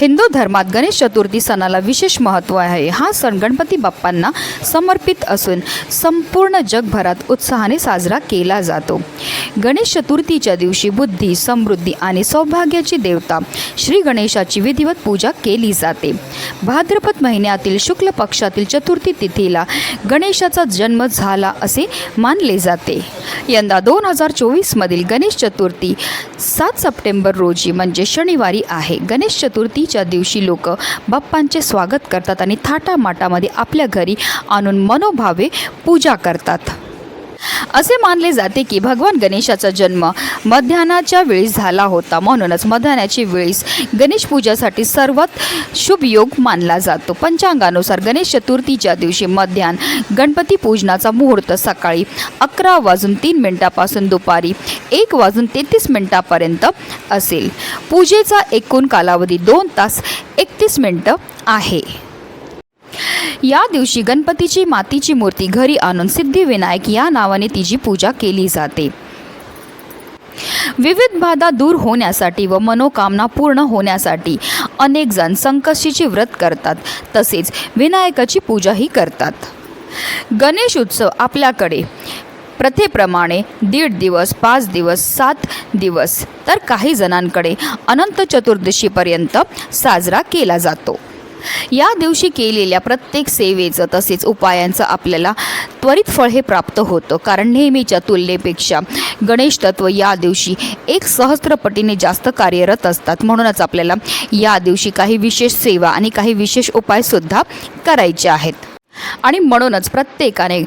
हिंदू धर्मात गणेश चतुर्थी सणाला विशेष महत्त्व आहे. हा सण गणपती बाप्पांना समर्पित असून संपूर्ण जगभरात उत्साहाने साजरा केला जातो. गणेश चतुर्थीच्या दिवशी बुद्धी समृद्धी आणि सौभाग्याची देवता श्री गणेशाची विधिवत पूजा केली जाते. भाद्रपद महिन्यातील शुक्ल पक्षातील चतुर्थी तिथीला गणेशाचा जन्म झाला असे मानले जाते. यंदा दोन हजार चोवीसमधील गणेश चतुर्थी सात सप्टेंबर रोजी म्हणजे शनिवारी आहे. गणेश चतुर्थी चतुर्थीच्या दिवशी लोक बाप्पांचे स्वागत करतात आणि थाटामाटामध्ये आपल्या घरी आणून मनोभावे पूजा करतात. असे मानले जाते की भगवान गणेशाचा जन्म मध्यान्हाच्या वेळीस झाला होता. म्हणूनच मध्यान्हाची वेळीस गणेश पूजासाठी सर्वात शुभ योग मानला जातो. पंचांगानुसार गणेश चतुर्थीच्या दिवशी मध्यान गणपती पूजनाचा मुहूर्त सकाळी अकरा वाजून तीन मिनिटापासून दुपारी एक वाजून तेहतीस मिनिटापर्यंत असेल. पूजेचा एकूण कालावधी दोन तास एकतीस मिनटं आहे. या दिवशी गणपतीची मातीची मूर्ती घरी आणून सिद्धिविनायक या नावाने तिची पूजा केली जाते. विविध बाधा दूर होण्यासाठी व मनोकामना पूर्ण होण्यासाठी अनेक जण संकष्टीचे व्रत करतात. तसेच विनायकाची पूजाही करतात. गणेश उत्सव आपल्याकडे प्रथेप्रमाणे दीड दिवस पाच दिवस सात दिवस तर काही जणांकडे अनंत चतुर्दशीपर्यंत साजरा केला जातो. या दिवशी केलेल्या प्रत्येक सेवेचं तसेच उपायांचं आपल्याला त्वरित फळ हे प्राप्त होतं. कारण नेहमीच्या तुलनेपेक्षा गणेश तत्व या दिवशी एक सहस्त्रपटीने जास्त कार्यरत असतात. म्हणूनच आपल्याला या दिवशी काही विशेष सेवा आणि काही विशेष उपायसुद्धा करायचे आहेत. आणि म्हणूनच प्रत्येकाने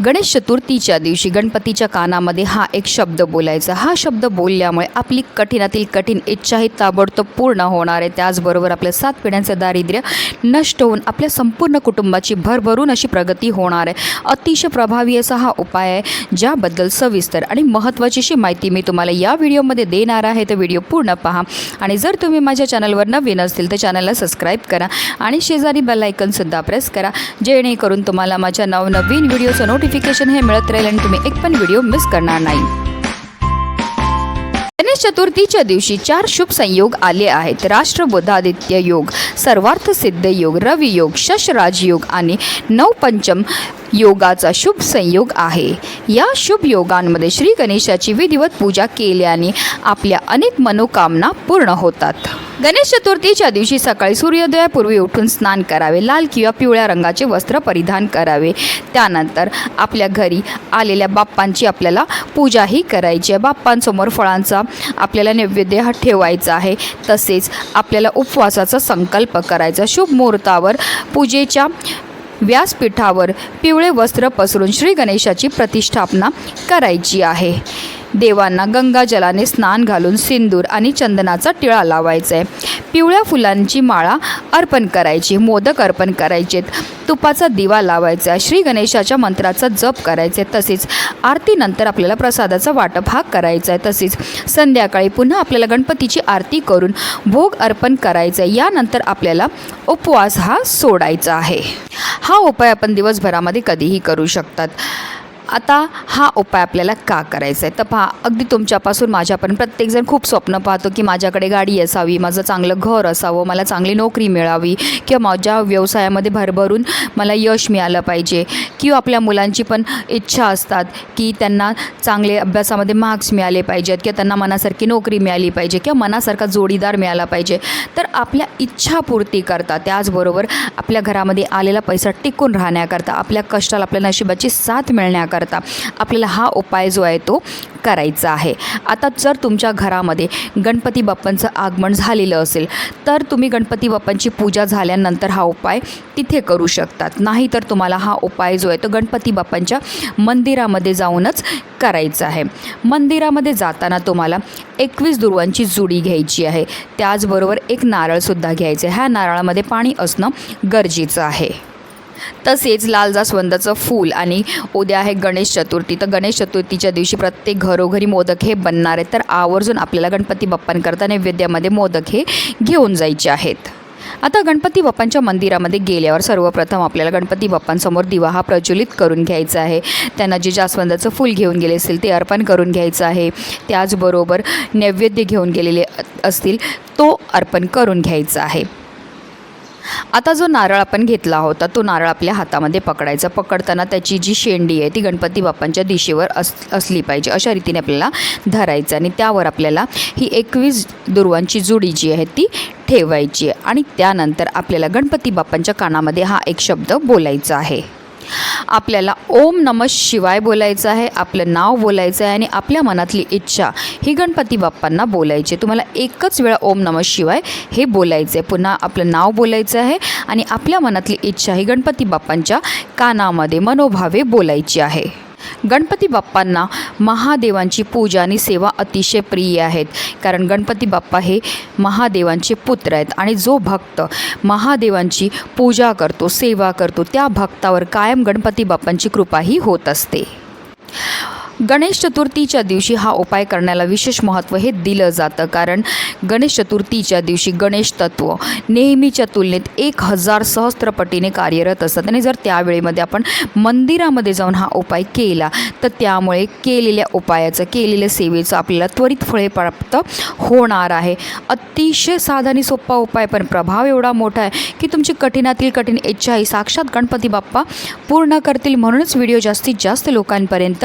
गणेश चतुर्थीच्या दिवशी गणपतीच्या कानामध्ये हा एक शब्द बोलायचा. हा शब्द बोलल्यामुळे आपली कठीणातील कठीण इच्छाही ताबडतोब पूर्ण होणार आहे. त्याचबरोबर आपल्या सात पिढ्यांचं दारिद्र्य नष्ट होऊन आपल्या संपूर्ण कुटुंबाची भरभरून अशी प्रगती होणार आहे. अतिशय प्रभावी असा हा उपाय आहे ज्याबद्दल सविस्तर आणि महत्त्वाची अशी माहिती मी तुम्हाला या व्हिडिओमध्ये देणार आहे. तर व्हिडिओ पूर्ण पहा. आणि जर तुम्ही माझ्या चॅनलवर नवीन असतील तर चॅनलला सबस्क्राईब करा आणि शेजारी बेल आयकनसुद्धा प्रेस करा. जेणेकरून तुम्हाला माझ्या नवनवीन व्हिडिओचं नोटिफिकेशन हे मिळत राहील आणि तुम्ही एक पण व्हिडिओ मिस करणार नाही. गणेश चतुर्थीच्या दिवशी चार शुभ संयोग आले आहेत. राष्ट्रबोधादित्य योग सर्वार्थ सिद्ध योग रवी योग शशराज योग आणि नवपंचम योगाचा शुभ संयोग आहे. या शुभ योगांमध्ये श्री गणेशाची विधिवत पूजा केल्याने आपल्या अनेक मनोकामना पूर्ण होतात. गणेश चतुर्थीच्या दिवशी सकाळी सूर्योदयापूर्वी उठून स्नान करावे लाल किंवा पिवळ्या रंगाचे वस्त्र परिधान करावे. त्यानंतर आपल्या घरी आलेल्या बाप्पांची आपल्याला पूजाही करायची आहे. बाप्पांसमोर फळांचा आपल्याला नैवेद्य हा ठेवायचा आहे. तसेच आपल्याला उपवासाचा संकल्प करायचा शुभ मुहूर्तावर पूजेच्या व्यासपीठावर पिवळे वस्त्र पसरून श्री गणेशाची प्रतिष्ठापना करायची आहे. देवांना गंगाजलाने स्नान घालून सिंदूर आणि चंदनाचा टिळा लावायचा. आहे पिवळ्या फुलांची माळा अर्पण करायची मोदक अर्पण करायचेत तुपाचा दिवा लावायचा आहे श्री गणेशाच्या मंत्राचा जप करायचा आहे तसेच आरतीनंतर आपल्याला प्रसादाचा वाटप हा करायचा आहे. तसेच संध्याकाळी पुन्हा आपल्याला गणपतीची आरती करून भोग अर्पण करायचा. आहे यानंतर आपल्याला उपवास हा सोडायचा आहे. हा उपाय आपण दिवसभरामध्ये कधीही करू शकतात. आता हा उपाय आपल्याला का करायचा आहे? तर पहा अगदी तुमच्यापासून माझ्यापर्यंत प्रत्येकजण खूप स्वप्न पाहतो की माझ्याकडे गाडी असावी माझं चांगलं घर असावं मला चांगली नोकरी मिळावी किंवा माझ्या व्यवसायामध्ये भरभरून मला यश मिळालं पाहिजे. किंवा आपल्या मुलांची पण इच्छा असतात की त्यांना चांगले अभ्यासामध्ये मार्क्स मिळाले पाहिजेत किंवा त्यांना मनासारखी नोकरी मिळाली पाहिजे किंवा मनासारखा जोडीदार मिळाला पाहिजे. तर आपल्या इच्छापूर्ती करता त्याचबरोबर आपल्या घरामध्ये आलेला पैसा टिकून राहण्याकरता आपल्या कष्टाला आपल्या नशिबाची साथ मिळण्याकरता आपल्याला हा उपाय जो आहे तो करायचा आहे. आता जर तुमच्या घरामध्ये गणपती बाप्पांचं आगमन झालेलं असेल तर तुम्ही गणपती बाप्पांची पूजा झाल्यानंतर हा उपाय तिथे करू शकतात. नाही तर तुम्हाला हा उपाय जो आहे तो गणपती बाप्पांच्या मंदिरामध्ये जाऊनच करायचा आहे. मंदिरामध्ये जाताना तुम्हाला एकवीस दुर्वांची जुडी घ्यायची आहे. त्याचबरोबर एक नारळसुद्धा घ्यायचं आहे. ह्या नारळामध्ये पाणी असणं गरजेचं आहे. तसेच लाल जास्वंदाचं फूल आणि उद्या आहे गणेश चतुर्थी. तर गणेश चतुर्थीच्या दिवशी प्रत्येक घरोघरी मोदक हे बनणार आहेत. तर आवर्जून आपल्याला गणपती बाप्पांकरता नैवेद्यामध्ये मोदक हे घेऊन जायचे आहेत. आता गणपती बाप्पांच्या मंदिरामध्ये गेल्यावर सर्वप्रथम आपल्याला गणपती बाप्पांसमोर दिवा हा प्रज्वलित करून घ्यायचा आहे. त्यांना जे जास्वंदाचं फूल घेऊन गेले असतील ते अर्पण करून घ्यायचं आहे. त्याचबरोबर नैवेद्य घेऊन गेलेले असतील तो अर्पण करून घ्यायचा आहे. आता जो नारळ आपण घेतला होता तो नारळ आपल्या हातामध्ये पकडायचा. पकडताना त्याची जी शेंडी आहे ती गणपती बाप्पांच्या दिशेवर अस असली पाहिजे. अशा रीतीने आपल्याला धरायचं आणि त्यावर आपल्याला ही एकवीस दुर्वांची जुडी जी आहे ती ठेवायची आहे. आणि त्यानंतर आपल्याला गणपती बाप्पांच्या कानामध्ये हा एक शब्द बोलायचा आहे. आपल्याला ओम नम शिवाय बोलायचं आहे आपलं नाव बोलायचं आहे आणि आपल्या मनातली इच्छा ही गणपती बाप्पांना बोलायची आहे. तुम्हाला एकच वेळा ओम नम शिवाय हे बोलायचं आहे पुन्हा आपलं नाव बोलायचं आहे आणि आपल्या मनातली इच्छा ही गणपती बाप्पांच्या कानामध्ये मनोभावे बोलायची आहे गणपती बाप्पांना महादेवांची पूजा आणि सेवा अतिशय प्रिय आहेत. कारण गणपती बाप्पा हे महादेवांचे पुत्र आहेत आणि जो भक्त महादेवांची पूजा करतो सेवा करतो त्या भक्तावर कायम गणपती बाप्पांची कृपाही होत असते. गणेश चतुर्थीच्या दिवशी हा उपाय करण्याला विशेष महत्त्व हे दिलं जातं. कारण गणेश चतुर्थीच्या दिवशी गणेश तत्व नेहमीच्या तुलनेत एक हजार सहस्त्रपटीने कार्यरत असतात. आणि जर त्यावेळेमध्ये आपण मंदिरामध्ये जाऊन हा उपाय केला तर त्यामुळे केलेल्या उपायाचं केलेल्या सेवेचं आपल्याला त्वरित फळे प्राप्त होणार आहे. अतिशय साधा आणि सोपा उपाय पण प्रभाव एवढा मोठा आहे की तुमची कठीणातील कठीण इच्छा ही साक्षात गणपती बाप्पा पूर्ण करतील म्हणूनच व्हिडिओ जास्तीत जास्त लोकांपर्यंत